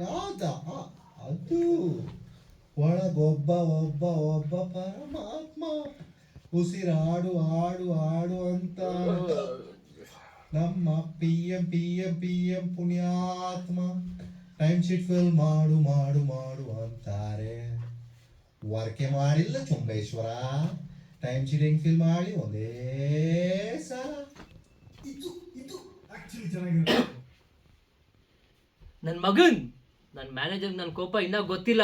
ಯಾವ್ದ? ಅದು ಒಳಗೊಬ್ಬ ಒಬ್ಬ ಒಬ್ಬ ಪರಮಾತ್ಮ. ಉಸಿರಾಡು ಆಡು ಆಡು ಅಂತ. ನಮ್ಮ P M P M P M ಪುಣ್ಯಾತ್ಮ. ಟೈಮ್ ಶೀಟ್ ಫಿಲ್ ಮಾಡು ಮಾಡು ಮಾಡು ಅಂತಾರೆ. ವರ್ಕೆ ಮಾಡಿಲ್ಲ ಚುಂಬೇಶ್ವರ. ಟೈಮ್ ಶೀಟ್ ಹೆಂಗ್ ಫಿಲ್ ಮಾಡಿ? ಒಂದೇ ಸಲ. ಇದು ಇದು ಆಕ್ಚುಲಿ ಚೆನ್ನಾಗಿರುತ್ತೆ. ನನ್ನ ಮಗನ್! ನನ್ನ ಮ್ಯಾನೇಜರ್ ನನ್ನ ಕೋಪ ಇನ್ನೂ ಗೊತ್ತಿಲ್ಲ.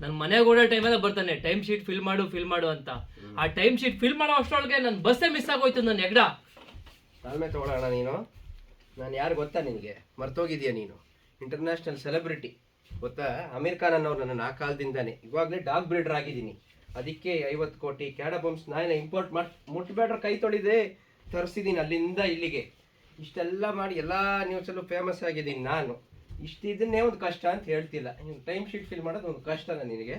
ನನ್ನ ಮನೆಗೆ ಓಡೋ ಟೈಮೆಲ್ಲ ಬರ್ತಾನೆ ಟೈಮ್ ಶೀಟ್ ಫಿಲ್ ಮಾಡು ಫಿಲ್ ಮಾಡು ಅಂತ. ಆ ಟೈಮ್ ಶೀಟ್ ಫಿಲ್ ಮಾಡೋ ಅಷ್ಟರೊಳಗೆ ನನ್ನ ಬಸ್ಸೇ ಮಿಸ್ ಆಗೋಯ್ತು ನನ್ನ ಎಗ್ಡ ತಾಳ್ಮೆ ತಗೊಳ್ಳೋಣ ನೀನು. ನಾನು ಯಾರು ಗೊತ್ತಾ ನಿನಗೆ? ಮರ್ತೋಗಿದ್ಯಾ ನೀನು? ಇಂಟರ್ನ್ಯಾಷನಲ್ ಸೆಲೆಬ್ರಿಟಿ ಗೊತ್ತಾ? ಅಮೀರ್ ಖಾನ್ ಅನ್ನೋರು ನನ್ನ ಆ ಕಾಲದಿಂದಾನೆ. ಇವಾಗಲೇ ಡಾಗ್ ಬ್ರೀಡರ್ ಆಗಿದ್ದೀನಿ. ಅದಕ್ಕೆ ಐವತ್ತು ಕೋಟಿ ಕ್ಯಾಡ ಬಂಪ್ಸ್ ನಾನೇ ಇಂಪೋರ್ಟ್ ಮಾಡಿ ಮುಟ್ಬೇಡ್ರ ಕೈ ತೊಳಿದೆ. ತರಿಸಿದ್ದೀನಿ ಅಲ್ಲಿಂದ ಇಲ್ಲಿಗೆ. ಇಷ್ಟೆಲ್ಲ ಮಾಡಿ ಎಲ್ಲ ನ್ಯೂಸಲ್ಲೂ ಫೇಮಸ್ ಆಗಿದ್ದೀನಿ ನಾನು. ಇಷ್ಟು ಇದನ್ನೇ ಒಂದು ಕಷ್ಟ ಅಂತ ಹೇಳ್ತಿಲ್ಲ. ಟೈಮ್ ಶೀಟ್ ಫಿಲ್ ಮಾಡೋದು ಒಂದು ಕಷ್ಟನ ನಿನಗೆ.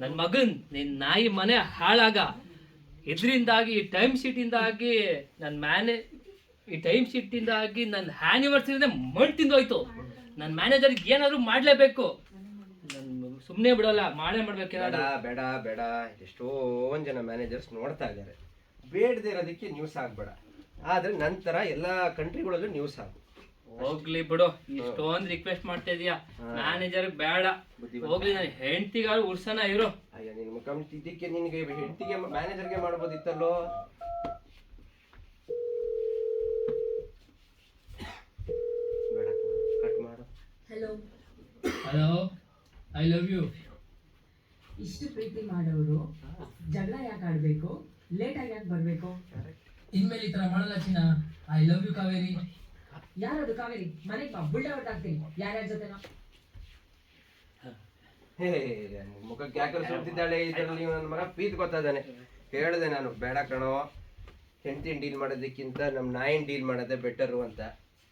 ನನ್ನ ಮಗನ್ ನಿನ್ನ ನಾಯಿ ಮನೆ ಹಾಳಾಗ. ಇದರಿಂದಾಗಿ ಈ ಟೈಮ್ ಶೀಟಿಂದಾಗಿ ನನ್ನ ಮ್ಯಾನೇ ಈ ಟೈಮ್ ಶೀಟಿಂದಾಗಿ ನನ್ನ ಆ್ಯನಿವರ್ಸರಿನೇ ಮಣ್ ತಿಂದೋಯ್ತು. ನನ್ನ ಮ್ಯಾನೇಜರ್ಗೆ ಏನಾದರೂ ಮಾಡಲೇಬೇಕು. ಸುಮ್ಮನೆ ಬಿಡೋಲ್ಲ ಮಾಡೇ ಮಾಡ್ಬೇಕು ಮಾಡ್ಬೇಕೇನಾದ್ರು ಬೇಡ ಬೇಡ ಎಷ್ಟೊಂದು ಜನ ಮ್ಯಾನೇಜರ್ಸ್ ನೋಡ್ತಾ ಇದ್ದಾರೆ. ಬೇಡದೇ ಇರೋದಕ್ಕೆ ನ್ಯೂಸ್ ಆಗಬೇಡ ಆದರೆ ನಂತರ ಎಲ್ಲ ಕಂಟ್ರಿಗಳಲ್ಲೂ ನ್ಯೂಸ್ ಆಗು ಹೋಗ್ಲಿ ಬಿಡು ಇಷ್ಟೊಂದು ರಿಕ್ವೆಸ್ಟ್ ಮಾಡ್ತಾ ಇದೀಯಾ. ಮ್ಯಾನೇಜರ್ ಬೇಡ. ಹೋಗ್ಲಿ ನನ್ನ ಹೆಂಡತಿಗಾರು ಉರ್ಸನ ಇರು. ಅಯ್ಯ ನಿನ್ ಮುಖ ಇದಕ್ಕೆ ನಿನ್ಗೆ ಹೆಂಡತಿಗೆ ಮ್ಯಾನೇಜರ್ಗೆ ಮಾಡ್ಬೋದಿತ್ತಲ್ಲೋ? ಬೇಡ ಕಟ್ ಮಾಡು. Hello hello I love you ಇಷ್ಟು ಪ್ರೀತಿ ಮಾಡೋರು ಜಗಳ ಯಾಕೆ ಆಡ್ಬೇಕು? ಲೇಟ್ ಆಗಿ ಯಾಕೆ ಬರ್ಬೇಕು? ಇನ್ಮೇಲೆ ಈ ತರ ಮಾಡಲ್ಲ ಚಿನ್ನ. I love you Kaveri. ಯಾರದು ಕಾವೇರಿ? ಮನೆಗೆ ಬಾ ಬುಳ್ಳೆ ಹೊಟ್ಟಾಗ್ತೀನಿ ಯಾರ್ಯಾರ ಜೊತೆನೋ? ಹೇ ಮುಖಕ್ಕೆ ಯಾಕೆ ಸುತ್ತಿದ್ದಾಳೆ ಇದರಲ್ಲಿ ನನ್ನ ಮಗ ಪ್ರೀತಿ ಗೊತ್ತಾದಾನೆ ಹೇಳಿದೆ ನಾನು ಬೇಡ ಕಣೋ. ಹೆಂಡತಿನ ಡೀಲ್ ಮಾಡೋದಕ್ಕಿಂತ ನಮ್ಮ ನಾಯಿನ ಡೀಲ್ ಮಾಡೋದೇ ಬೆಟರು ಅಂತ.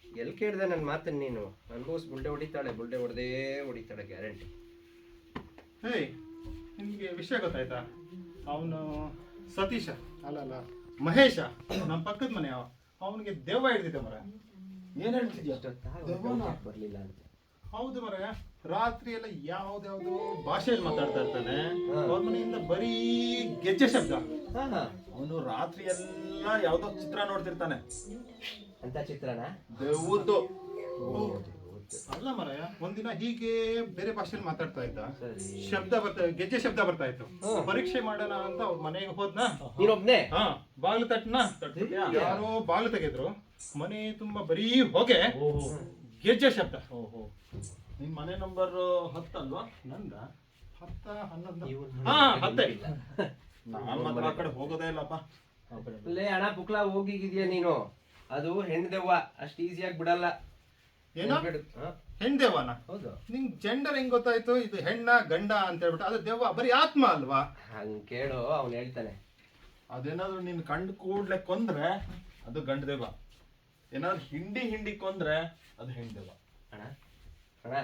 ಎಲ್ಲಿ ಕೇಳಿದೆ ನನ್ನ ಮಾತನ್ನು ನೀನು? ಅನ್ಭವಿಸ್ ಬುಲ್ಡೆ ಹೊಡಿತಾಳೆ ಬುಲ್ಡೆ ಹೊಡೆದೇ ಹೊಡಿತಾಳೆ ಗ್ಯಾರಂಟಿ ಹೇ ನಿಮಗೆ ವಿಷಯ ಗೊತ್ತಾಯ್ತಾ? ಅವನು ಸತೀಶ ಅಲ್ಲ ಅಲ್ಲ ಮಹೇಶ ನಮ್ಮ ಪಕ್ಕದ ಮನೆ ಅವ. ಅವನಿಗೆ ದೆವ್ವ ಹಿಡ್ದಿದ್ದೆ ಮರ. ಏನ್ ಹೇಳ್ತಿದ್ಯಾ? ಬರಲಿಲ್ಲ ಅಂತ. ಹೌದು ಮರ ರಾತ್ರಿ ಎಲ್ಲ ಯಾವ್ದಾವ್ದು ಭಾಷೆಯಲ್ಲಿ ಮಾತಾಡ್ತಾ ಇರ್ತಾನೆ. ಅವ್ರ ಮನೆಯಿಂದ ಬರೀ ಗೆಜ್ಜೆ ಶಬ್ದ. ಅವನು ರಾತ್ರಿ ಎಲ್ಲ ಯಾವ್ದೋ ಚಿತ್ರ ನೋಡ್ತಿರ್ತಾನೆ. ಅಂತ ಚಿತ್ರನ? ದೆವ್ವದ್ದು. ಅಲ್ಲ ಮರಯ ಒಂದಿನ ಹೀಗೆ ಬೇರೆ ಭಾಷೆಯಲ್ಲಿ ಮಾತಾಡ್ತಾ ಇದ್ದ. ಶಬ್ದ ಬರ್ತಾ ಗೆಜ್ಜೆ ಶಬ್ದ ಬರ್ತಾ ಇತ್ತು. ಪರೀಕ್ಷೆ ಮಾಡೋಣ ಅಂತ ಅವ್ರ ಮನೆಗೆ ಹೋದ್ನಾ? ನೀನೊಬ್ನೇ? ಹಾ ಬಾಗಿಲು ತಟ್ಟನ ಯಾರೋ ಬಾಗಿಲು ತೆಗೆದ್ರು. ಮನೆ ತುಂಬಾ ಬರೀ ಹೋಗೆ ಗೆಜ್ಜೆ ಶಬ್ದ. ನಿಮ್ ಮನೆ ನಂಬರ್ ಹತ್ತಲ್ವಾ ನಂದ? ಹತ್ತ ಹನ್ನೊಂದು? ಹಾ ಹತ್ತೆ. ನಾನ್ ಮಾತ್ರ ಆ ಕಡೆ ಹೋಗೋದೇ ಇಲ್ಲಪ್ಪ. ಲೇ ಹಣ ಪುಕ್ಲ ಹೋಗಿಗಿದ್ಯಾ ನೀನು? ಅದು ಹೆಣ್ಣು ದೆವ್ವ ಅಷ್ಟು ಈಸಿಯಾಗಿ ಬಿಡಲ್ಲ. ಏನೋ? ಬಿಡು. ಹಾ, ಹೆಣ್ದೇವನ ಹೌದು. ನಿಂಗ್ ಜೆಂಡರ್ ಹೆಂಗ್ ಗೊತ್ತಾಯ್ತು? ಇದು ಹೆಣ್ಣ ಗಂಡ ಅಂತ ಹೇಳ್ಬಿಟ್ಟು ಅದು ದೆವ್ವ ಬರೀ ಆತ್ಮ ಅಲ್ವಾ? ಹಂಗ್ ಕೇಳು ಅವ್ನು ಹೇಳ್ತಾನೆ. ಅದೇನಾದ್ರು ನೀನ್ ಕಂಡು ಕೂಡ್ಲೆ ಕೊಂದ್ರೆ ಅದು ಗಂಡ ದೆವ್ವ. ಏನಾದ್ರು ಹಿಂಡಿ ಹಿಂಡಿ ಕೊಂದ್ರೆ ಅದು ಹೆಣ್ ದೇವ ಅಣ್ಣ ಅಣ್ಣ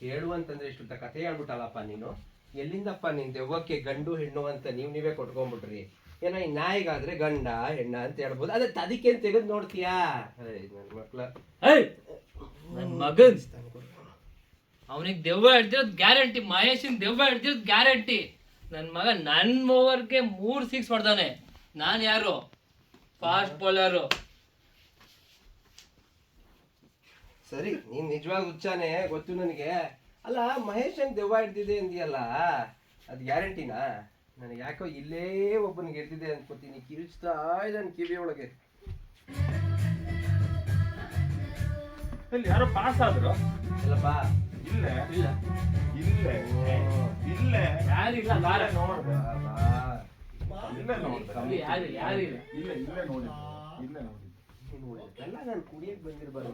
ಹೇಳು ಅಂತಂದ್ರೆ ಇಷ್ಟು ಕಥೆ ಹೇಳ್ಬಿಟ್ಟಲ್ಲಪ್ಪ ನೀನು. ಎಲ್ಲಿಂದಪ್ಪ ನೀನ್ ದೆವ್ವಕ್ಕೆ ಗಂಡು ಹೆಣ್ಣು ಅಂತ ನೀವ್ ನೀವೇ ಕೊಟ್ಕೊಂಡ್ಬಿಟ್ರಿ? ಏನೋ ಈ ನಾಯಿಗಾದ್ರೆ ಗಂಡ ಹೆಣ್ಣ ಅಂತ ಹೇಳ್ಬೋದು. ಅದೇ ಅದಕ್ಕೆ ತೆಗೆದು ನೋಡ್ತೀಯಾ? ನನ್ನ ಮಕ್ಳ. ನನ್ನ ಮಗನ್. ಅವನಿಗೆ ದೆವ್ವ ಹಿಡ್ದಿರೋದು ಗ್ಯಾರಂಟಿ ಮಹೇಶನ್ ದೆವ್ವ ಹಿಡ್ದಿರೋದು ಗ್ಯಾರಂಟಿ. ನನ್ನ ಮಗ ನನ್ನ ಓವರ್ಗೆ ಮೂರು ಸಿಕ್ಸ್ ಹೊಡ್ದಾನೆ. ನಾನು ಯಾರು? ಫಾಸ್ಟ್ ಬೌಲರು ಸರಿ ನೀನ್ ನಿಜವಾಗ್ ಹುಚ್ಚಾನೆ ಗೊತ್ತು ನನಗೆ. ಅಲ್ಲ ಮಹೇಶನ್ ದೆವ್ವ ಹಿಡ್ದಿದೆ ಅಂದಿಯಲ್ಲ? ಅದು ಗ್ಯಾರಂಟಿನಾ? ನನಗೆ ಯಾಕೋ ಇಲ್ಲೇ ಒಬ್ಬನಿಗೆ ಗೆದ್ದಿದೆ ಅನ್ಕೋತೀನಿ. ಕಿರಿಚ್ತಾ ಇದ್ದಾನೆ ಕಿವಿ ಒಳಗೆ. ಇಲ್ಲಿ ಯಾರೋ ಪಾಸ್ ಆದ್ರು? ಅಲ್ಲಪ್ಪ ಇಲ್ಲ ಇಲ್ಲ. ಇಲ್ಲ ಯಾರಿ ಯಾರಿಲ್ಲ ಬಾರ. ನೋಡ್ದೆ. ಇಲ್ಲ ಇಲ್ಲೇ ಇಲ್ಲಿ ಯಾರು ಯಾರಿಲ್ಲ. ಇಲ್ಲ ಇಲ್ಲ ನೋಡಿ ಇಲ್ಲ ನೋಡಿ ಎಲ್ಲ ನಾನು ಕುಡಿಯಕ್ ಬಂದಿರ್ಬಾರ್ದು.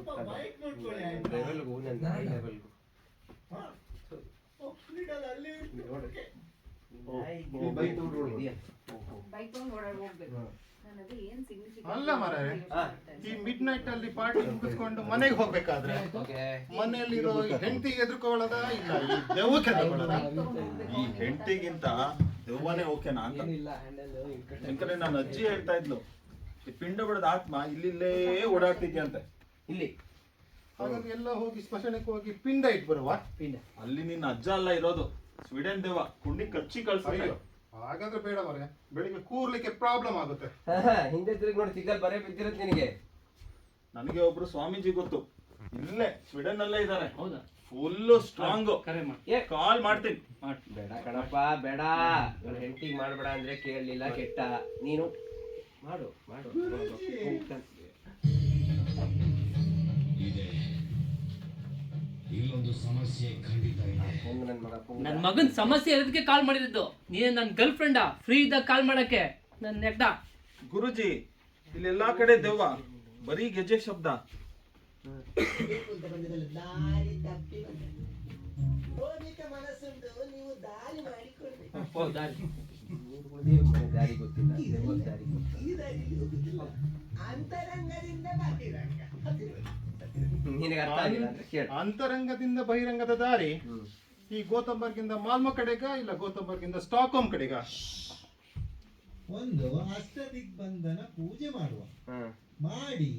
ಲೆವೆಲ್ಗೂ ನನ್ನ ಲೆವೆಲ್ಗೂ ನೋಡಿದ್ಯಾ ಬೈಕ್ ತಗೊಂಡು ಓಡಾಡಿ ಹೋಗ್ಬೇಕು ನಾನು ಅದೇ ಏನ್ significant ಅಲ್ಲ ಮಾರಾಯ ಈ ಮಿಡ್ ನೈಟ್ ಅಲ್ಲಿ ಪಾರ್ಟಿ ಮುಗಿಸ್ಕೊಂಡು ಮನೆಗೆ ಹೋಗ್ಬೇಕಾದ್ರೆ ಓಕೆ ಮನೆಯಲ್ಲಿರೋ ಹೆಂಡತಿಗೆ ಎದುರ್ಕೊಳ್ಳೋದ ಇಲ್ಲ ಈ ದೆವ್ವಕ್ಕೆ ಎದುರ್ಕೊಳ್ಳೋದ ಈ ಹೆಂಡತಿಗಿಂತ ದೆವ್ವನೇ ಓಕೆನಾ ಅಂತ. ಯಾಕಂದ್ರೆ ನನ್ನ ಅಜ್ಜಿ ಹೇಳ್ತಾ ಇದ್ಲು ಈ ಪಿಂಡ ಬಿಡದ ಆತ್ಮ ಇಲ್ಲಿಲ್ಲೇ ಓಡಾಡ್ತಿದ್ಯಂತೆ ಇಲ್ಲಿ. ಹಾಗಾಗಿ ಎಲ್ಲ ಹೋಗಿ ಸ್ಮಶಾನಕ್ಕೆ ಹೋಗಿ ಪಿಂಡ ಇಟ್ಟು ಬರುವ ಪಿಂಡ. ಅಲ್ಲಿ ನಿನ್ನ ಅಜ್ಜ ಅಲ್ಲ ಇರೋದು. ಸ್ವೀಡನ್ ದೇವ ಕುಂಡಿ ಕಚ್ಚಿ ಕಳ್ಸಿ ಅಯ್ಯೋ ಹಾಗಾದ್ರೆ ಬೇಡ ಮರೆ ಬೆಳಿಗ್ಗೆ ಕೂರ್ಲಿಕ್ಕೆ ಪ್ರಾಬ್ಲಮ್ ಆಗುತ್ತೆ. ಹಿಂದೆ ತಿರುಗಿ ನೋಡಿ ಸಿಗಲ್ ಬರೇ ಬಿದ್ದಿರುತ್ತೆ ನಿನಗೆ. ನನಗೆ ಒಬ್ರು ಸ್ವಾಮೀಜಿ ಗೊತ್ತು. ಇಲ್ಲೇ ಸ್ವೀಡನ್ ಅಲ್ಲೇ ಇದ್ದಾರೆ. ಹೌದಾ? ಫುಲ್ ಸ್ಟ್ರಾಂಗ್ ಕರೆ ಮಾಡಿ. ಏ ಕಾಲ್ ಮಾಡ್ತೀನಿ. ಮಾಡಿ. ಬೇಡ ಕಣಪ್ಪ ಬೇಡ. ನನ್ನ ಹೆಂಡತಿಗೆ ಮಾಡ್ಬೇಡ ಅಂದ್ರೆ ಕೇಳಲಿಲ್ಲ ಕೆಟ್ಟ. ನೀನು ಮಾಡು ಮಾಡು. ಹೋಗ್ತಾನೆ. ಇಲ್ಲೊಂದು ಸಮಸ್ಯೆ ಖಂಡಿತ ನನ್ನ ಮಗನ ಸಮಸ್ಯೆ ಇರೋದಕ್ಕೆ ಕಾಲ್ ಮಾಡಿದ್ದು? ನೀನು ನನ್ನ ಗರ್ಲ್ ಫ್ರೆಂಡ ಫ್ರೀ ಇದ್ದಾಗ ಕಾಲ್ ಮಾಡಕ್ಕೆ. ನನ್ನ ನೆಗ್ಡ ಗುರುಜಿ ಇಲ್ಲೆಲ್ಲಾ ಕಡೆ ದೆವ್ವ. ಬರೀ ಗೆಜ್ಜೆ ಶಬ್ದ. ಹೌದಾ ದೇವ್ರ ಮನೆ ದಾರಿ ಗೊತ್ತಿಲ್ಲ ದೇವ್ರ ದಾರಿ ಗೊತ್ತಿಲ್ಲ ನಿನಗೆ ಅರ್ಥ ಆಗಿಲ್ಲ ಅಂದ್ರೆ ಕೇಳು. ಅಂತರಂಗದಿಂದ ಬಹಿರಂಗದ ದಾರಿ. ಈ ಗೋತಂಬರ್ಗಿಂದ ಮಾಲ್ಮ ಕಡೆಗ ಇಲ್ಲ ಗೋತಂಬರ್ಗಿಂದ ಸ್ಟಾಕ್ಹೋಮ್ ಕಡೆಗ? ಒಂದು ಅಷ್ಟದಿಗ್ಬಂಧನ ಪೂಜೆ ಮಾಡುವ. ಹ್ಮ್. ಮಾಡಿ.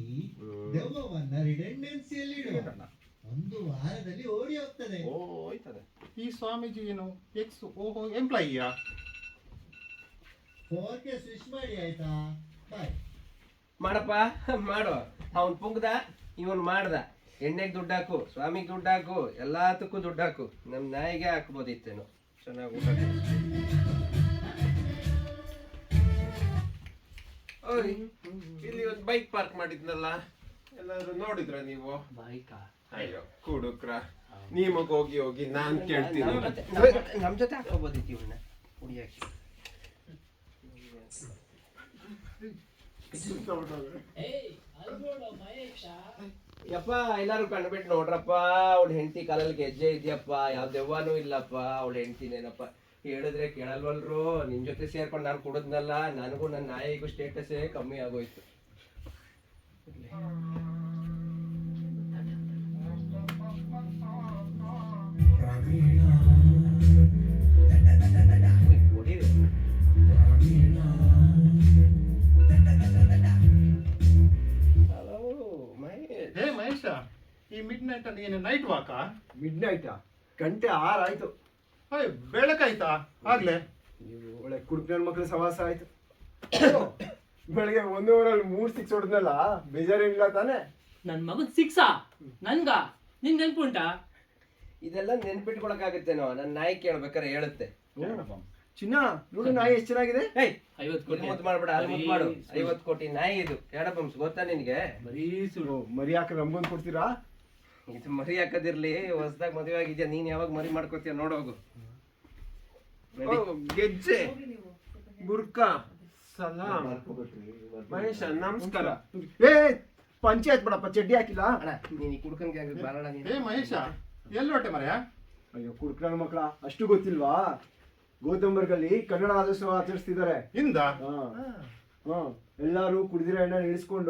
ದೆವ್ವವನ್ನ ರಿಡೆಂಡೆನ್ಸಿಯಲ್ಲಿ ಇಡುವ. ಒಂದು ವಾರದಲ್ಲಿ ಓಡಿ ಹೋಗ್ತದೆ. ಓ ಹೋಯ್ತದೆ. ಈ ಸ್ವಾಮೀಜಿ ಏನು ಎಕ್ಸ್ ಓಹೋ ಎಂಪ್ಲಾಯಿಯಾ ಫೋರ್ ಕೆ ಸ್ವಿಚ್ ಮಾಡಿ ಆಯ್ತಾ? ಬಾಯ್ ಮಾಡಪ್ಪ ಮಾಡು ಅವನ್ ಪುಂಗ್ದ ಇವನ್ ಮಾಡ್ದ. ಎಣ್ಣೆಗೆ ದುಡ್ಡು ಹಾಕು ಸ್ವಾಮಿಗೆ ದುಡ್ಡು ಹಾಕು ಎಲ್ಲದಕ್ಕೂ ದುಡ್ಡು ಹಾಕು. ನಮ್ಮ ನಾಯಿಗೆ ಹಾಕ್ಬೋದಿತ್ತೇನು. ಚೆನ್ನಾಗಿ ಊಟ ಇಲ್ಲಿ ಒಂದು ಬೈಕ್ ಪಾರ್ಕ್ ಮಾಡಿದ್ನಲ್ಲ? ಎಲ್ಲಾದ್ರೂ ನೋಡಿದ್ರ ನೀವು? ಬಾಯ್ಕಾ ಅಯ್ಯೋ ಕುಡುಕ್ರ. ನಿಮಗ್ ಹೋಗಿ ಹೋಗಿ ನಾನ್ ಕೇಳ್ತೀನಿ. ನಮ್ ಜೊತೆ- ಹಾಕೋಬೋದಿತ್ತು ಇವನ್ನ ಕುಡಿಯಕ್ಕೆ. ಯಪ್ಪ, ಎಲ್ಲಾರು ಕಂಡ್ಬಿಟ್ಟು ನೋಡ್ರಪ್ಪ, ಅವಳ ಹೆಂಡತಿ ಕಾಲಲ್ಲಿ ಗೆಜ್ಜೆ ಇದೆಯಪ್ಪ, ಯಾವ ದೆವ್ವನೂ ಇಲ್ಲಪ್ಪ, ಅವಳ ಹೆಂಡತಿನೇನಪ್ಪ. ಹೇಳಿದ್ರೆ ಕೇಳಲ್ವಲ್ರು ನಿಮ್ ಜೊತೆ ಸೇರ್ಕೊಂಡು ನಾನು ಕುಡಿದ್ನಲ್ಲ, ನನಗೂ ನನ್ನ ನಾಯಿಗೂ ಸ್ಟೇಟಸೇ ಕಮ್ಮಿ ಆಗೋಯ್ತು. ನೈಟ್ ಅಲ್ಲಿ ಏನು ನೈಟ್ ವಾಕಾ ಮಿಡ್ ನೈಟಾ ಗಂಟೆ ಆರಾಯ್ತು ಆಯ್ತು. ಅಯ್ಯ ಬೆಳಕಾಯ್ತಾ? ಆಗ್ಲೇ? ಒಳ್ಳೆ ಕುಡುಕನ ಮಕ್ಳ ಸವಾಸ ಆಯ್ತು. ಬೆಳಗ್ಗೆ ಒಂದೂವರಲ್ಲಿ ಮೂರ್ ಸಿಕ್ಸ್ ಹೊಡೆದ್ನಲ್ಲ ಬೇಜಾರೇನಿಲ್ಲ ತಾನೆ? ನನ್ನ ಮಗನ್ ಸಿಕ್ಸಾ ನನ್ಗ? ನಿನ್ ನೆನ್ಪುಂಟಾ ಇದೆಲ್ಲ ನೆನ್ಪಿಟ್ಕೊಳಕಾಗತ್ತೇನೋ ನನ್ನ ನಾಯಿ ಕೇಳ್ಬೇಕಾರೆ ಹೇಳುತ್ತೆ. ಚಿನ್ನ ನೋಡು ನಾಯಿ ಎಷ್ಟು ಚೆನ್ನಾಗಿದೆ? ಏಯ್ ಐವತ್ತು ಕೋಟಿ. ಮುದ್ದು ಮಾಡ್ಬೇಡ ಅಲ್ಲಿ ಮುದ್ದು ಮಾಡು. ಐವತ್ತು ಕೋಟಿ ನಾಯಿ ಇದು. ಎರಡಪ್ಪ ಗೊತ್ತಾ ನಿನ್ಗೆ? ಬರೀ ಮರಿಯಾಕ ಮರಿ ಹಾಕಿ ಕೊಡ್ತೀರಾ? ಇದು ಮರಿ ಹಾಕದಿರ್ಲಿ ಹೊಸದಾಗ ಮದುವೆ ಆಗಿದ್ಯಾ ನೀನ್ ಯಾವಾಗ ಮರಿ ಮಾಡ್ಕೋತೀಯ ನೋಡೋಗು ಗೆಜ್ಜೆ ಬುರ್ಕಾ ಸಲಾಂ ಮಹೇಶ ನಮಸ್ಕಾರ. ಏ ಪಂಚಾಯತ್ ಬಿಡಪ್ಪ ಚಡ್ಡಿ ಹಾಕಿಲ್ಲ? ಅಣ್ಣ ನೀನ್ ಕುಡ್ಕಂಗೆ ಮಹೇಶ ಆಗಿ ಬಾರಣ ನೀನು. ಹೇ ಮಹೇಶ ಎಲ್ಲೊಟ್ಟೆ ಮರೆಯ? ಅಯ್ಯೋ ಕುಡುಕನ ಮಕ್ಕಳ ಅಷ್ಟು ಗೊತ್ತಿಲ್ವಾ? ಗೋತಂಬರ್ಗಲ್ಲಿ ಕನ್ನಡ ಆದರ್ಶ ಆಚರಿಸ್ತಿದ್ದಾರೆ. ಹಿಂದ? ಹಾ ಹಾ ಎಲ್ಲಾರು ಕುಡಿದಿರೋ ಎಣ್ಣೆ ಇಳಿಸ್ಕೊಂಡು